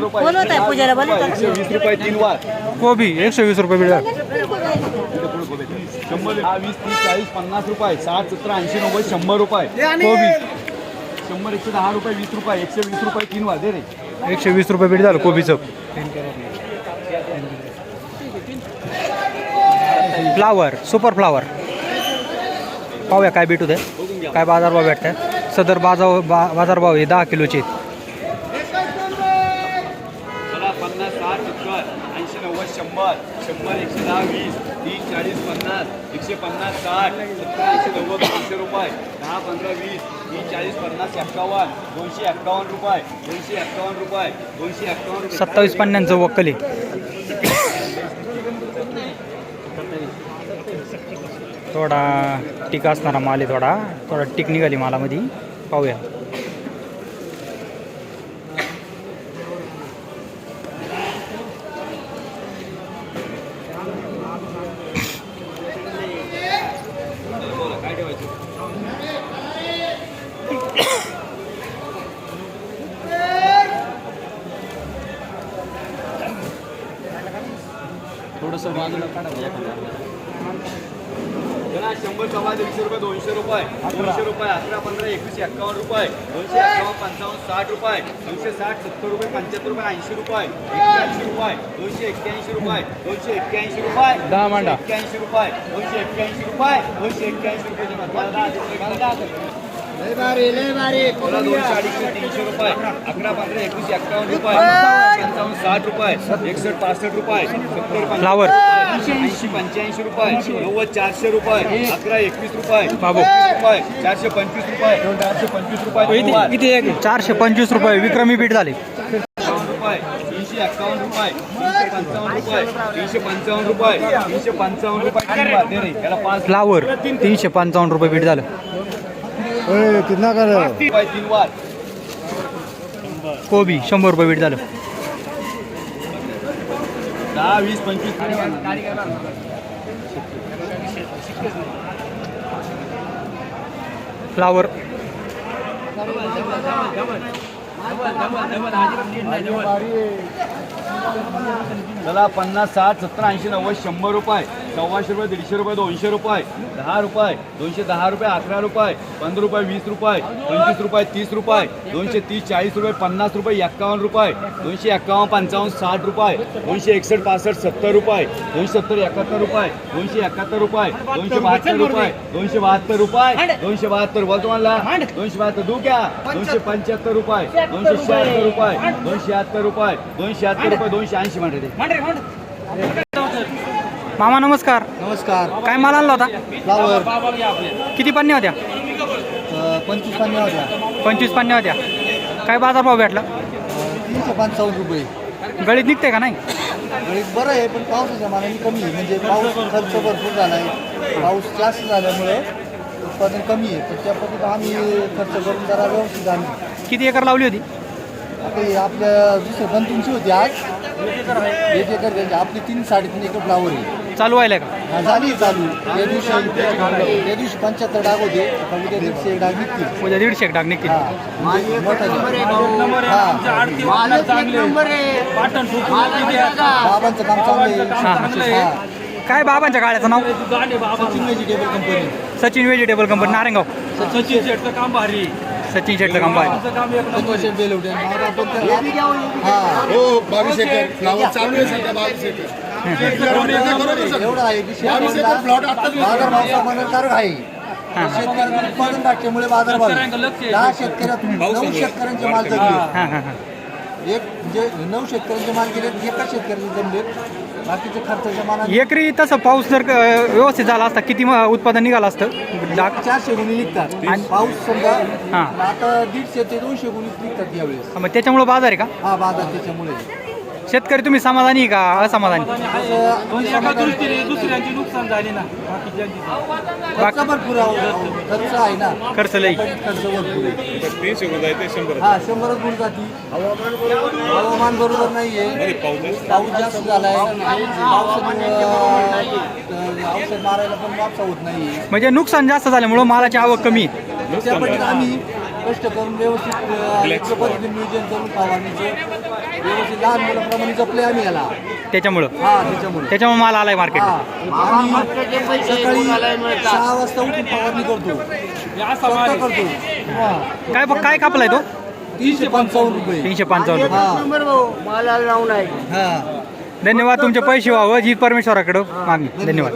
बोलवत आहे पूजाला? बोलवत एकशे वीस रुपये तीन वार. कोबी एकशे वीस रुपये बिडा शंभर दहा वीस तीस चाळीस पन्नास रुपये. साठ सत्तर ऐंशी नव्वद शंभर रुपये. कोबी. शंभर एकशे दहा रुपये वीस रुपये एकशे वीस रुपये तीन वार. दे रे. एकशे वीस रुपये बीट झालं कोबीचं. Flower super flower. पाहूया काय भेटू दे काय बाजारभाव भेटतात सदर बाजार बा बाजारभाव हे दहा किलोचे. आहेत. चला पन्नास साठ सत्तर ऐंशी नव्वद शंभर शंभर एकशे दहा वीस तीस चाळीस पन्नास एकशे पन्नास साठ सत्तर ऐंशी नव्वद दोनशे रुपये दहा पंधरा वीस तीस चाळीस पन्नास एक्कावन्न दोनशे एक्कावन्न रुपये दोनशे एक्कावन्न रुपये दोनशे एक्कावन्न रुपये सत्तावीस पन्नास वक्कली. थोडा टीका असणारा माल आहे थोडा. थोडा टिक निघाली मालामध्ये. पाहूया. थोडंसं बाजूला काढा. जरा शंभर सव्वा दीडशे रुपये दोनशे रुपये. दोनशे रुपये अकरा पंधरा एकवीस एक्कावन्न रुपये. दोनशे एक्कावन्न पंचावन्न साठ रुपये. दोनशे साठ सत्तर रुपये पंच्याहत्तर रुपये ऐंशी रुपये. एक्क्याऐंशी रुपये. दोनशे एक्क्याऐंशी रुपये. दोनशे एक्क्याऐंशी रुपये. दहा मांडा. एक्क्याऐंशी रुपये. दोनशे एक्क्याऐंशी रुपये. दोनशे एक्क्याऐंशी रुपये. दोनशे अडीचशे तीनशे रुपये. अकरा पंधरा एकवीस एक्कावन्न रुपये. पंचावन्न साठ रुपये. एकसष्ट पासष्ट रुपये. सत्तर फ्लावर. ऐंशी पंच्याऐंशी रुपये. नव्वद चारशे रुपये. अकरा एकवीस रुपये. बाबू. रुपये. चारशे पंचवीस रुपये. चारशे पंचवीस रुपये. वार. चारशे पंचवीस रुपये. विक्रमी बीट झाले. तीनशे एक्कावन्न रुपये. तीनशे पंचावन्न रुपये. तीनशे पंचावन्न रुपये. तीनशे पंचावन्न रुपये. फ्लावर तीनशे पंचावन्न रुपये बीट झालं. ए, कितना कर रहे हो कोबी शंभर रुपये वेट झालं. दहा वीस पंचवीस फ्लावर. चला पन्नास साठ सत्तर ऐंशी नव्वद शंभर रुपये सव्वाशे रुपये दीडशे रुपये दोनशे रुपये दहा रुपये दोनशे दहा रुपये अकरा रुपये पंधरा रुपये वीस रुपये पंचवीस रुपये तीस रुपये दोनशे तीस चाळीस रुपये पन्नास रुपये एक्कावन्न रुपये दोनशे एक्कावन्न पंचावन्न साठ रुपये दोनशे एकसष्ट पासष्ट सत्तर रुपये दोनशे सत्तर एकाहत्तर रुपये दोनशे एकाहत्तर रुपये दोनशे बहात्तर रुपये दोनशे बहात्तर रुपये दोनशे बहात्तर बोल तुम्हाला दोनशे बहात्तर दू घ्या दोनशे पंच्याहत्तर रुपये दोनशे शहात्तर रुपये दोनशे शहात्तर रुपये दोनशे शहात्तर रुपये दोनशे ऐंशी मामा नमस्कार. नमस्कार. काय माल आणला होता? फ्लावर. किती पन्न्या होत्या? अ, पंचवीस पाण्या होत्या. पंचवीस पन्न्या होत्या. काय बाजारभाव भेटला? तीनशे पंचावन्न रुपये. गळीत निघते का नाही? गणित बरं आहे पण पावसाच्या मानाने कमी आहे. म्हणजे पाऊस खर्च भरपूर झाला आहे पाऊस जास्त झाल्यामुळे उत्पादन कमी आहे. पण त्या पद्धतीत आम्ही खर्च करून जरा व्यवस्थित आम्ही किती एकर लावली होती? आता हे आपल्या दुसऱ्या दोन तीनशे होती आज. एक एकर त्यांची. आपली तीन साडेतीन एकर फ्लावर आहे. चालू व्हायला का? हा, झाली चालू. त्या दिवशी त्या दिवशी पंच्याहत्तर डाग होते. आता उद्या दीडशे एक डाग निघतील. उद्या दीडशे एक डाग. निघतील हा. बाबांचं काम चांगलं आहे. हा. काय बाबांच्या गाड्याचं नाव? Sachin vegetable company Sachin vegetable company Narayangaon. Sachin शेटचं काम भारी. सचिन शेटचं काम बेलवडे हा हो बावीस एकर फ्लावर चालू आहे सध्या बावीस एकर एवढं आहे की बावीस एकर प्लॉट आताच बाजार भाव समाधानकारक आहे. शेतकऱ्यांचं उत्पादन घातल्यामुळे बाजार भाव. दहा शेतकऱ्यातून नऊ शेतकऱ्यांचे माल जगले हां हां हां. एक जे नऊ शेतकऱ्यांचे माल गेले एका शेतकऱ्याचे जमले बाकीचे खर्चाच्या मानाने एकरी तसं पाऊस जर व्यवस्थित झाला असता किती म- उत्पादन निघालं असतं? डाग चारशे गुणी निघतात. आणि- पाऊस समजा हा. आता दीडशे ते दोनशे गुणी निघतात यावेळेस. मग त्याच्यामुळे बाजार आहे का? हा बाजार त्याच्यामुळे. शेतकरी तुम्ही समाधानी आहे का? असमाधानी. असं एका दृष्टीने दुसऱ्यांची नुकसान झाली ना बाकीच्यांची खर्च भरपूर आहे खर्च आहे ना. खर्च लई. खर्च भरपूर आहे. तीनशे रुपये ते शंभर हा शंभरच गुण जाती. हवामान बरोबर नाहीये. पाऊस जास्त झालाय. पावसामुळं अं, औषध मारायला पण वापसा होत नाहीये. म्हणजे नुकसान जास्त झाल्यामुळं मालाची आवक कमी. आहे त्या आम्ही कष्ट करून व्यवस्थित अं, योग्य पद्धतीने नियोजन करून फवारणीचं व्यवस्थित लहान मुलाप्रमाणे जपले आम्ही याला. त्याच्यामुळं? हा त्याच्यामुळे. त्याच्यामुळे माल आलाय मार्केट हा. आम्ही सकाळी सहा वाजता उठून फवारणी करतो. स्वतः करतो. हा. काय काय कापलाय तो? तीनशे पंचावन्न रुपये. तीनशे पंचावन्न हा. हा. धन्यवाद तुमचे पैसे व्हावं जी परमेश्वराकडं मागणी. धन्यवाद.